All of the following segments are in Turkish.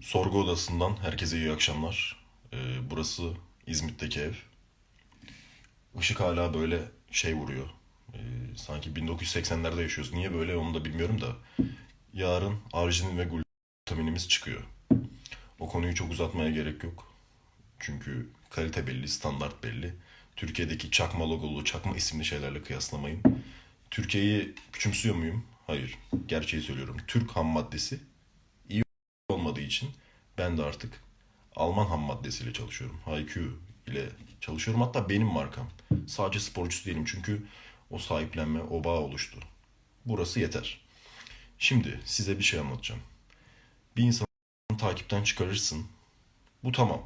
Sorgu odasından herkese iyi akşamlar. Ee, burası İzmit'teki ev. Işık hala böyle şey vuruyor. Ee, sanki 1980'lerde yaşıyoruz. Niye böyle onu da bilmiyorum da. Yarın arginin ve glutaminimiz çıkıyor. O konuyu çok uzatmaya gerek yok. Çünkü kalite belli, standart belli. Türkiye'deki çakma logolu, çakma isimli şeylerle kıyaslamayın. Türkiye'yi küçümsüyor muyum? Hayır. Gerçeği söylüyorum. Türk ham maddesi için ben de artık Alman ham maddesiyle çalışıyorum. HiQ ile çalışıyorum. Hatta benim markam. Sadece sporcusu değilim çünkü o sahiplenme, o bağ oluştu. Burası yeter. Şimdi size bir şey anlatacağım. Bir insanı takipten çıkarırsın. Bu tamam.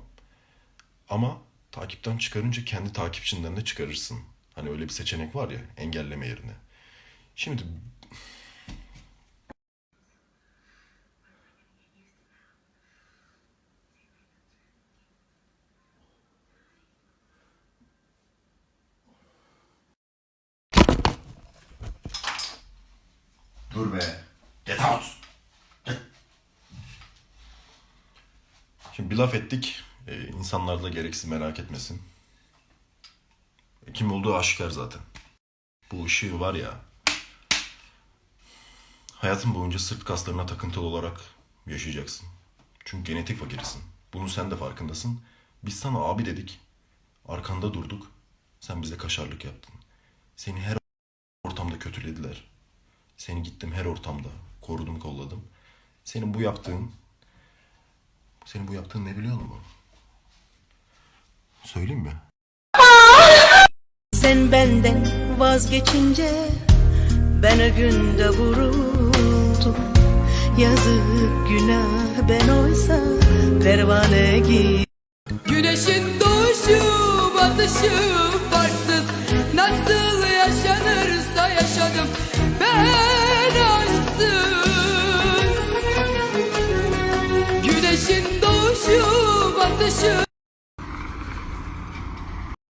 Ama takipten çıkarınca kendi takipçinden de çıkarırsın. Hani öyle bir seçenek var ya engelleme yerine. Şimdi Dur be. Get out. Şimdi bir laf ettik. Ee, insanlar da gereksiz merak etmesin. E, Kim olduğu aşikar zaten. Bu ışığı var ya. Hayatın boyunca sırt kaslarına takıntılı olarak yaşayacaksın. Çünkü genetik fakirisin. Bunun sen de farkındasın. Biz sana abi dedik. Arkanda durduk. Sen bize kaşarlık yaptın. Seni her ortamda kötülediler. Seni gittim her ortamda korudum kolladım. Senin bu yaptığın senin bu yaptığın ne biliyor musun? Söyleyeyim mi? Sen benden vazgeçince ben o günde vuruldum Yazık günah ben oysa pervane gibi Güneşin doğuşu batışı Güneşin doğuşu batışı